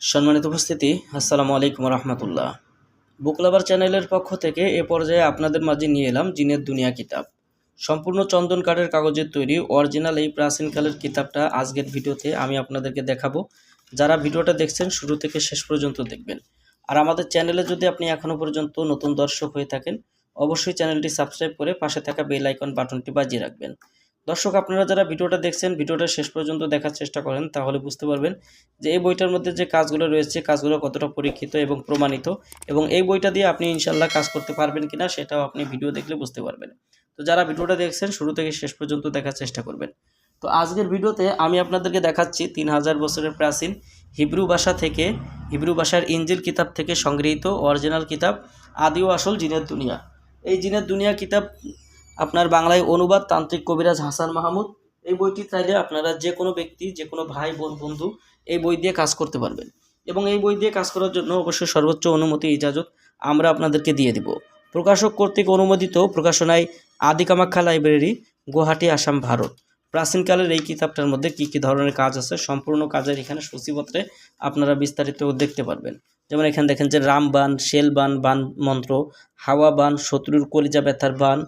সম্মানিত উপস্থিতি, আসসালামু আলাইকুম রহমতুল্লাহ। বুকলাবার চ্যানেলের পক্ষ থেকে এ পর্যায়ে আপনাদের মাঝে নিয়ে এলাম জিনের দুনিয়া কিতাব। সম্পূর্ণ চন্দন কাঠের কাগজের তৈরি, অরিজিনাল এই প্রাচীনকালের কিতাবটা আজকের ভিডিওতে আমি আপনাদেরকে দেখাবো। যারা ভিডিওটা দেখছেন, শুরু থেকে শেষ পর্যন্ত দেখবেন। আর আমাদের চ্যানেলে যদি আপনি এখনও পর্যন্ত নতুন দর্শক হয়ে থাকেন, অবশ্যই চ্যানেলটি সাবস্ক্রাইব করে পাশে থাকা বেল আইকন বাটনটি বাজিয়ে রাখবেন। দর্শক, আপনারা যারা ভিডিওটা দেখছেন, ভিডিওটা শেষ পর্যন্ত দেখার চেষ্টা করেন, তাহলে বুঝতে পারবেন যে এই বইটার মধ্যে যে কাজগুলো রয়েছে, কাজগুলো কতটা পরীক্ষিত এবং প্রমাণিত এবং এই বইটা দিয়ে আপনি ইনশাল্লাহ কাজ করতে পারবেন কিনা, সেটাও আপনি ভিডিও দেখলে বুঝতে পারবেন। তো যারা ভিডিওটা দেখছেন, শুরু থেকে শেষ পর্যন্ত দেখার চেষ্টা করবেন। তো আজকের ভিডিওতে আমি আপনাদেরকে দেখাচ্ছি তিন হাজার বছরের প্রাচীন হিব্রু ভাষা থেকে, হিব্রু ভাষার ইঞ্জিল কিতাব থেকে সংগৃহীত, অরিজিনাল কিতাব, আদি ও আসল জিনের দুনিয়া। এই জিনের দুনিয়া কিতাব আপনার বাংলায় অনুবাদ তান্ত্রিক কবিরাজ হাসান মাহমুদ। এই বইটি চাইলে আপনারা যে কোনো ব্যক্তি, যে কোনো ভাই, বোন, বন্ধু এই বই দিয়ে কাজ করতে পারবেন। এবং এই বই দিয়ে কাজ করার জন্য অবশ্যই সর্বোচ্চ অনুমতি, ইজাজত আমরা আপনাদেরকে দিয়ে দিব। প্রকাশক কর্তৃক অনুমোদিত প্রকাশনায় আদি কামাখ্যা লাইব্রেরি, গুয়াহাটি, আসাম, ভারত। প্রাচীনকালের এই কিতাবটার মধ্যে কী কী ধরনের কাজ আছে, সম্পূর্ণ কাজের এখানে সূচিপত্রে আপনারা বিস্তারিত দেখতে পারবেন। যেমন এখানে দেখেন যে রামবান শেলবান বান মন্ত্র হাওয়া বান শত্রুর কলিজা ব্যথার বান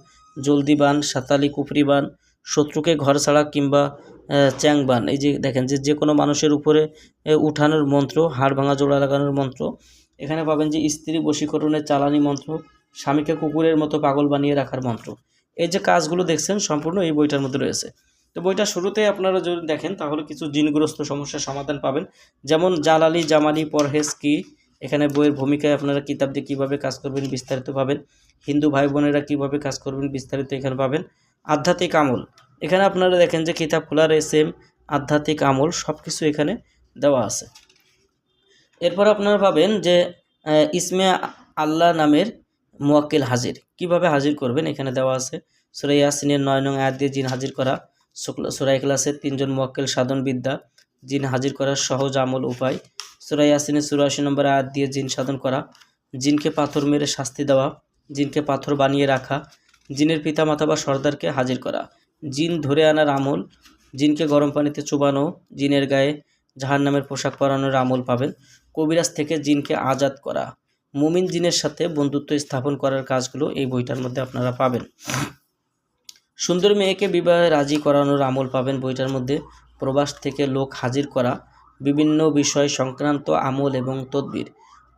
জলদি বান, সাতালি কুফরি বান, শত্রুকে ঘর ছাড়া কিংবা চ্যাং বান। এই যে দেখেন যে যে কোনো মানুষের উপরে উঠানোর মন্ত্র, হাড় ভাঙা, জোড়া লাগানোর মন্ত্র। এখানে পাবেন যে স্ত্রী বশীকরণের চালানি মন্ত্র, স্বামীকে কুকুরের মতো পাগল বানিয়ে রাখার মন্ত্র। এই যে কাজগুলো দেখছেন সম্পূর্ণ এই বইটার মধ্যে রয়েছে। তো বইটা শুরুতেই আপনারা যদি দেখেন, তাহলে কিছু জিনগ্রস্ত সমস্যার সমাধান পাবেন। যেমন জালালি জামালি পরহেজ কি? এখানে বইয়ের ভূমিকায় আপনারা কিতাব দিয়ে কীভাবে কাজ করবেন বিস্তারিত পাবেন হিন্দু ভাই বোনেরা কীভাবে কাজ করবেন বিস্তারিত এখানে পাবেন। আধ্যাত্মিক আমল। এখানে আপনারা দেখেন যে কিতাব খোলার এস এম আধ্যাত্মিক আমল সব কিছু এখানে দেওয়া আছে। এরপর আপনারা পাবেন যে ইসমে আল্লাহ নামের মোয়াক্কিল হাজির। কীভাবে হাজির করবেন এখানে দেওয়া আছে। সুরাই ইয়াসিনের নয় নং আয়াত দিয়ে জিন হাজির করা। সুরাই ক্লাসের তিনজন মোয়াক্কিল সাধন বিদ্যা জিন হাজির করার সহজ আমল উপায়। সুরাই ইয়াসিনের চুরাশি নম্বর আয়াত দিয়ে জিন সাধন করা। জিনকে পাথর মেরে শাস্তি দেওয়া। জিনকে পাথর বানিয়ে রাখা, জিনের পিতামাতা বা সর্দারকে হাজির করা, জিন ধরে আনার আমল, জিনকে গরম পানিতে চুবানো, জিনের গায়ে জাহান নামের পোশাক পরানোর আমল পাবেন, কবিরাজ থেকে জিনকে আজাদ করা। মুমিন জিনের সাথে বন্ধুত্ব স্থাপন করার কাজগুলো এই বইটার মধ্যে আপনারা পাবেন। সুন্দর মেয়েকে বিবাহে রাজি করানোর আমল পাবেন বইটার মধ্যে, প্রবাস থেকে লোক হাজির করা, বিভিন্ন বিষয় সংক্রান্ত আমল এবং তদবির।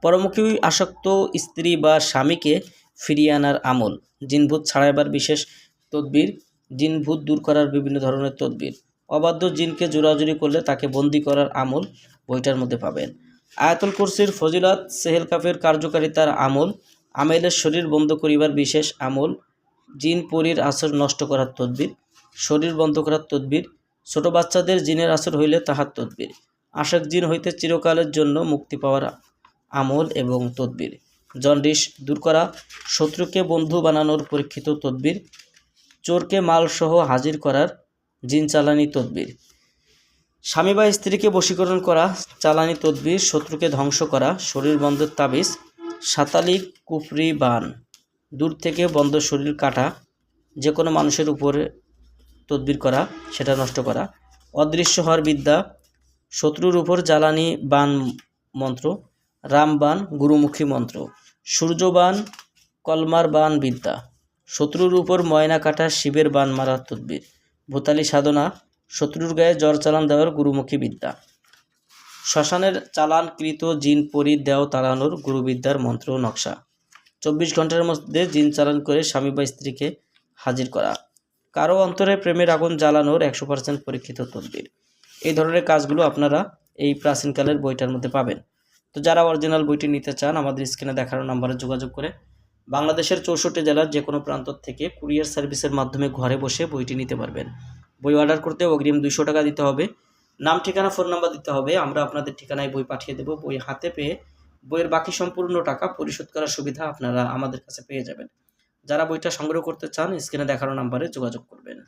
পরমুখী, আসক্ত স্ত্রী বা স্বামীকে ফিরিয়ে আনার আমল। জিনভূত ছাড়াইবার বিশেষ তদবির, জিনভূত দূর করার বিভিন্ন ধরনের তদবির। অবাধ্য জিনকে জোরাজুরি করলে তাকে বন্দি করার আমল বইটার মধ্যে পাবেন। আয়াতুল কুরসির ফজিলত, সেহেল কাফের কার্যকারিতার আমল, আমেলের শরীর বন্ধ করিবার বিশেষ আমল, জিন পরীর আসর নষ্ট করার তদবির, শরীর বন্ধ করার তদবির, ছোট বাচ্চাদের জিনের আসর হইলে তাহার তদবির, আশাক জিন হইতে চিরকালের জন্য মুক্তি পাওয়ার আমল এবং তদবির। জন্ডিস দূর করা, শত্রুকে বন্ধু বানানোর পরীক্ষিত তদবির, চোরকে মালসহ হাজির করার জিন চালানি তদবির। স্বামী বা স্ত্রীকে বশীকরণ করা, চালানি তদবির, শত্রুকে ধ্বংস করা, শরীর বন্ধের তাবিজ, সাতালি কুফরি বান, দূর থেকে বন্ধ শরীর কাটা যে কোনো মানুষের উপরে তদবির করা, সেটা নষ্ট করা। অদৃশ্য হওয়ার বিদ্যা, শত্রুর উপর জ্বালানি বান মন্ত্র, রামবান গুরুমুখী মন্ত্র। সূর্যবান, কলমার বান বিদ্যা। শত্রুর উপর ময়না কাটা শিবের বান মারার তদবির। ভূতালি সাধনা, শত্রুর গায়ে জ্বর চালান দেওয়ার গুরুমুখী বিদ্যা। শ্মশানের চালানকৃত জিন পরি দেও তাড়ানোর গুরুবিদ্যার মন্ত্র নকশা। চব্বিশ ঘণ্টার মধ্যে জিন চালান করে স্বামী বা স্ত্রীকে হাজির করা। কারও অন্তরে প্রেমের আগুন জ্বালানোর একশো পার্সেন্ট পরীক্ষিত তদবির। এই ধরনের কাজগুলো আপনারা এই প্রাচীনকালের বইটার মধ্যে পাবেন। তো যারা অরিজিনাল বইটি নিতে চান, আমাদের স্ক্রিনে দেখানো নাম্বারে যোগাযোগ করে বাংলাদেশের চৌষট্টি জেলার যে কোনো প্রান্ত থেকে কুরিয়ার সার্ভিসের মাধ্যমে ঘরে বসে বইটি নিতে পারবেন। বই অর্ডার করতে অগ্রিম দুইশো টাকা দিতে হবে। নাম, ঠিকানা ফোন নাম্বার দিতে হবে। আমরা আপনাদের ঠিকানায় বই পাঠিয়ে দেব। বই হাতে পেয়ে বইয়ের বাকি সম্পূর্ণ টাকা পরিশোধ করার সুবিধা আপনারা আমাদের কাছে পেয়ে যাবেন। যারা বইটা সংগ্রহ করতে চান স্ক্রিনে দেখানো নাম্বারে যোগাযোগ করবেন।